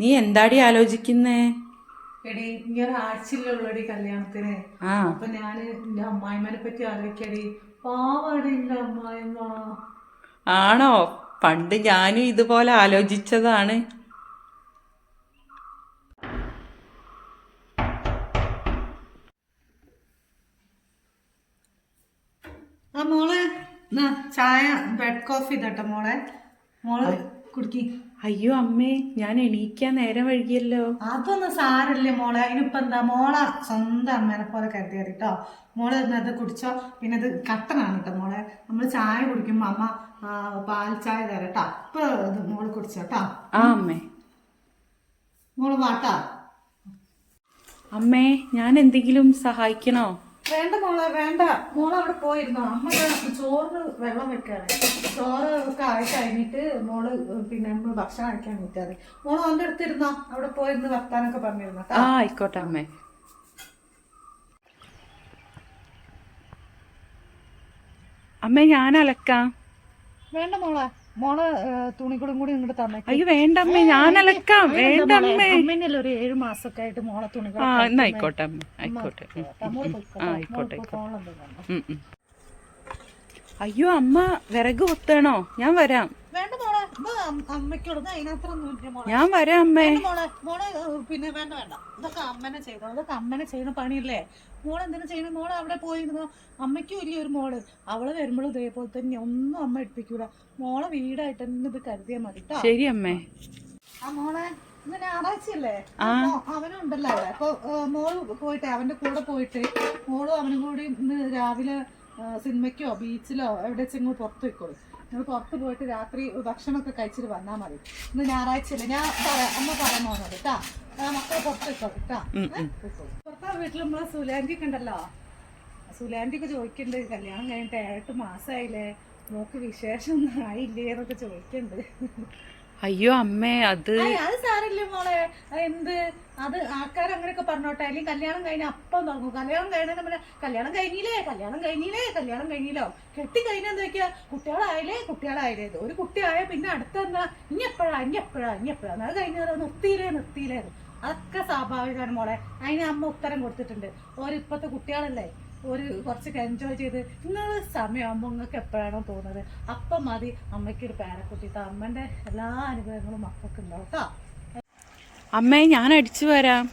നീ എന്താടി ആലോചിക്കുന്നേ? എടി ഇങ്ങനെ ആഴ്ചയിലുള്ളടി കല്യാണത്തിന്. ആ. അപ്പൊ ഞാൻ എന്റെ അമ്മായിമാരെ പറ്റി ആലോചിക്കടി. പാവാടി എന്റെ അമ്മായിമ്മ. ആണോ? പണ്ട് ഞാനും ഇതുപോലെ ആലോചിച്ചതാണ്. ആ മോളെ എന്നാ ചായ ബെഡ് കോഫി ഇതട്ടെ മോളെ. മോൾ കുടിക്കി. അയ്യോ അമ്മേ ഞാൻ എണീക്കാൻ നേരം വൈകിയല്ലോ. അതൊന്നും സാരല്ലേ മോളെ. അതിനിപ്പോ എന്താ മോളെ സ്വന്തം അമ്മേനെ പോലെ കരുതി കേട്ടോ മോളെ അത് കുടിച്ചോ. പിന്നെ അത് കട്ടനാണ് കേട്ടോ മോളെ. നമ്മൾ ചായ കുടിക്കുമ്പോ അമ്മ പാൽ ചായ തരാം കേട്ടോ ഇപ്പൊ ഇത് മോൾ കുടിച്ചോ കേട്ടോ ആ അമ്മേ. മോൾ വാട്ടാ അമ്മേ ഞാൻ എന്തെങ്കിലും സഹായിക്കണോ? വേണ്ട മോളെ വേണ്ട. മോളെ അവിടെ പോയിരുന്നോ. അമ്മ ചോറ് ചോറിന് വെള്ളം വെക്കാണ്. ചോറ് ഒക്കെ ആയി കഴിഞ്ഞിട്ട് മോൾ പിന്നെ നമ്മൾ ഭക്ഷണം കഴിക്കാൻ നിൽക്കാതെ മോൾ അവന്റെ അടുത്തിരുന്നോ അവിടെ പോയിരുന്ന് വർത്താനൊക്കെ പറഞ്ഞിരുന്നോ? ആ ആയിക്കോട്ടെ അമ്മേ. അമ്മേ ഞാൻ അലക്കാം. വേണ്ട മോളെ. മോളെ തുണികളും കൂടി ഇങ്ങോട്ട് തന്നെ അയ്യോ വേണ്ടമ്മേ ഞാൻ അലക്കാം വേണ്ടമ്മേ. അമ്മേനല്ലേ ഒരു ഏഴ് മാസമൊക്കെ ആയിട്ട് മോളെ തുണികൾ ആ എന്നാ ആയിക്കോട്ടെ അമ്മ. ആയിക്കോട്ടെ. ആ ആയിക്കോട്ടെ ആയിക്കോട്ടെ. അയ്യോ അമ്മ വിറക് കൊത്തണോ? ഞാൻ വരാം. അമ്മയ്ക്കുള്ളത് ഞാൻ വരാം അമ്മേ. മോളെ മോളെ പിന്നെ വേണ്ട വേണ്ട. ഇതൊക്കെ അമ്മനെ ചെയ്തോ? ഇതൊക്കെ അമ്മനെ ചെയ്യുന്ന പണിയല്ലേ? മോളെ എന്തിനാ ചെയ്യണ മോളെ അവിടെ പോയിരുന്നു അമ്മയ്ക്കും ഇല്ല ഒരു മോൾ. അവൾ വരുമ്പോഴും ഇതേപോലെ തന്നെ ഒന്നും അമ്മ എടുപ്പിക്കൂല മോളെ വീടായിട്ട് തന്നെ ഇത് കരുതിയാൽ മതി ശരി അമ്മേ. ആ മോളെ ഇന്ന് ഞായറാഴ്ചയല്ലേ അവനുണ്ടല്ലോ അവിടെ. അപ്പൊ മോൾ പോയിട്ട് അവന്റെ കൂടെ പോയിട്ട് മോളും അവനും കൂടി ഇന്ന് രാവിലെ സിനിമയ്ക്കോ ബീച്ചിലോ എവിടെ വെച്ചെങ്കിലും പുറത്ത് വെക്കോളൂ നിങ്ങൾ പുറത്ത് പോയിട്ട് രാത്രി ഭക്ഷണമൊക്കെ കഴിച്ചിട്ട് വന്നാൽ മതി. ഇന്ന് ഞായറാഴ്ചയല്ലേ ഞാൻ പറയാം അമ്മ പറയാൻ പോകുന്നത് കേട്ടാ. മക്കളെ പുറത്ത് വെക്കോ കേട്ടാ. പുറത്താ വീട്ടിൽ നമ്മളെ സുലാൻഡി ഒക്കെ ഉണ്ടല്ലോ. സുലാൻഡി ഒക്കെ ചോദിക്കുന്നുണ്ട് കല്യാണം കഴിഞ്ഞിട്ട് ഏഴെട്ട് മാസമായില്ലേ? നോക്ക് വിശേഷം ഒന്നും ആയില്ലേ? എന്നൊക്കെ ചോദിക്കുന്നുണ്ട്. അയ്യോ അമ്മേ അത് അത് സാരല്ലേ മോളെ. എന്ത്? അത് ആൾക്കാർ അങ്ങനെയൊക്കെ പറഞ്ഞോട്ടെ. അല്ലെങ്കിൽ കല്യാണം കഴിഞ്ഞ അപ്പം തുടങ്ങും കല്യാണം കഴിഞ്ഞാൽ നമ്മുടെ കല്യാണം കഴിഞ്ഞില്ലേ? കല്യാണം കഴിഞ്ഞില്ലേ? കല്യാണം കഴിഞ്ഞില്ലോ. കെട്ടി കഴിഞ്ഞാൽ എന്താ വെക്കുക കുട്ടികളായില്ലേ? ഇത്. ഒരു കുട്ടിയായ പിന്നെ അടുത്ത എന്താ ഇനി എപ്പോഴാ? ഇനി എപ്പോഴാ? ഇനി എപ്പോഴാ? അത് കഴിഞ്ഞാൽ നിർത്തിയില്ലേ? നിർത്തിയില്ലേ? അതൊക്കെ സ്വാഭാവികമാണ് മോളെ. അതിന് അമ്മ ഉത്തരം കൊടുത്തിട്ടുണ്ട്. ഒരു ഇപ്പോഴത്തെ കുട്ടികളല്ലേ? ഒരു കുറച്ചൊക്കെ എൻജോയ് ചെയ്ത് നിങ്ങൾ സമയമാകുമ്പോൾ നിങ്ങൾക്ക് എപ്പോഴാണോ തോന്നുന്നത് അപ്പം മതി. അമ്മയ്ക്ക് ഒരു പേരക്കുട്ടിട്ട് അമ്മന്റെ എല്ലാ അനുഭവങ്ങളും മക്കൾക്ക് ഉണ്ടാവും കേട്ടോ. അമ്മേ ഞാൻ അടിച്ചു വരാം.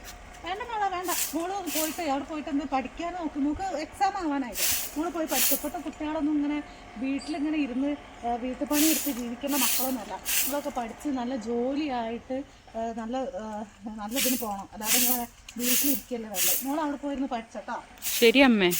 വേണ്ട മോളെ വേണ്ട. മോൾ പോയിട്ട് അവിടെ പോയിട്ട് എന്ത് പഠിക്കാൻ നോക്കും. നമുക്ക് എക്സാം ആവാനായിട്ട്. മോൾ പോയി പഠിച്ചപ്പോഴത്തെ കുട്ടികളൊന്നും ഇങ്ങനെ വീട്ടിലിങ്ങനെ ഇരുന്ന് വീട്ടു വീട്ടുപണി എടുത്ത് ജീവിക്കുന്ന മക്കളൊന്നുമല്ല. നമ്മളൊക്കെ പഠിച്ച് നല്ല ജോലിയായിട്ട് നല്ല ആ, നല്ല ഇതിന് പോകണം അല്ലാതെ ഇങ്ങനെ വീട്ടിലിരിക്കല്ലേ വേണ്ടത്. മോൾ അവിടെ പോയിരുന്ന് പഠിച്ചട്ടോ ശരി അമ്മേ.